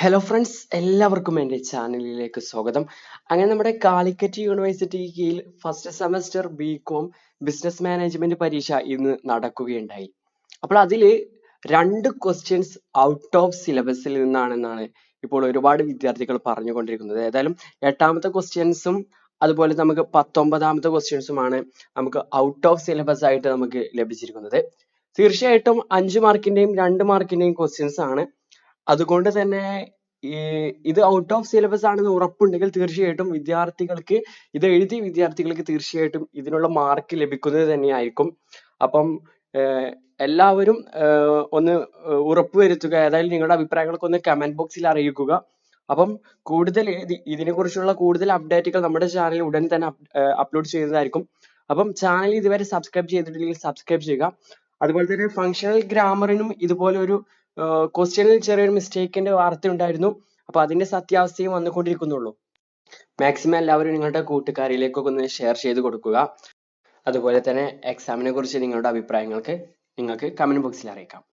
Hello friends എല്ലാവർക്കും എന്റെ ചാനലിലേക്ക് സ്വാഗതം. അങ്ങനെ നമ്മുടെ കാലിക്കറ്റ് യൂണിവേഴ്സിറ്റി കീഴിൽ first semester B com business management പരീക്ഷ ഇന്ന് നടക്കുകയുണ്ടായി. അപ്പോൾ അതിൽ രണ്ട് ക്വസ്റ്റ്യൻസ് ഔട്ട് ഓഫ് സിലബസിൽ നിന്നാണെന്നാണ് ഇപ്പോൾ ഒരുപാട് വിദ്യാർത്ഥികൾ പറഞ്ഞുകൊണ്ടിരിക്കുന്നത്. ഏതായാലും എട്ടാമത്തെ ക്വസ്റ്റ്യൻസും അതുപോലെ നമുക്ക് പത്തൊമ്പതാമത്തെ ക്വസ്റ്റ്യൻസുമാണ് നമുക്ക് ഔട്ട് ഓഫ് സിലബസ് ആയിട്ട് നമുക്ക് ലഭിച്ചിരിക്കുന്നത്. തീർച്ചയായിട്ടും അഞ്ച് മാർക്കിന്റെയും രണ്ട് മാർക്കിന്റെയും ക്വസ്റ്റ്യൻസ് ആണ്. അതുകൊണ്ട് തന്നെ ഈ ഇത് ഔട്ട് ഓഫ് സിലബസ് ആണെന്ന് ഉറപ്പുണ്ടെങ്കിൽ തീർച്ചയായിട്ടും വിദ്യാർത്ഥികൾക്ക് ഇത് എഴുതിയ വിദ്യാർത്ഥികൾക്ക് തീർച്ചയായിട്ടും ഇതിനുള്ള മാർക്ക് ലഭിക്കുന്നത് തന്നെയായിരിക്കും. അപ്പം ഏർ എല്ലാവരും ഏർ ഒന്ന് ഉറപ്പുവരുത്തുക. ഏതായാലും നിങ്ങളുടെ അഭിപ്രായങ്ങളൊക്കെ ഒന്ന് കമന്റ് ബോക്സിൽ അറിയിക്കുക. അപ്പം കൂടുതൽ ഇത് ഇതിനെ കുറിച്ചുള്ള കൂടുതൽ അപ്ഡേറ്റുകൾ നമ്മുടെ ചാനലിൽ ഉടൻ തന്നെ അപ്ലോഡ് ചെയ്യുന്നതായിരിക്കും. അപ്പം ചാനൽ ഇതുവരെ സബ്സ്ക്രൈബ് ചെയ്തിട്ടില്ലെങ്കിൽ സബ്സ്ക്രൈബ് ചെയ്യുക. അതുപോലെ തന്നെ ഫങ്ഷണൽ ഗ്രാമറിനും ഇതുപോലെ ഒരു ക്വസ്റ്റ്യനിൽ ചെറിയൊരു മിസ്റ്റേക്കിന്റെ വാർത്ത ഉണ്ടായിരുന്നു. അപ്പൊ അതിന്റെ സത്യാവസ്ഥയും വന്നുകൊണ്ടിരിക്കുന്നുള്ളൂ. മാക്സിമം എല്ലാവരും നിങ്ങളുടെ കൂട്ടുകാരിലേക്കൊക്കെ ഒന്ന് ഷെയർ ചെയ്ത് കൊടുക്കുക. അതുപോലെ തന്നെ എക്സാമിനെ കുറിച്ച് നിങ്ങളുടെ അഭിപ്രായങ്ങൾക്ക് നിങ്ങൾക്ക് കമന്റ് ബോക്സിൽ അറിയിക്കാം.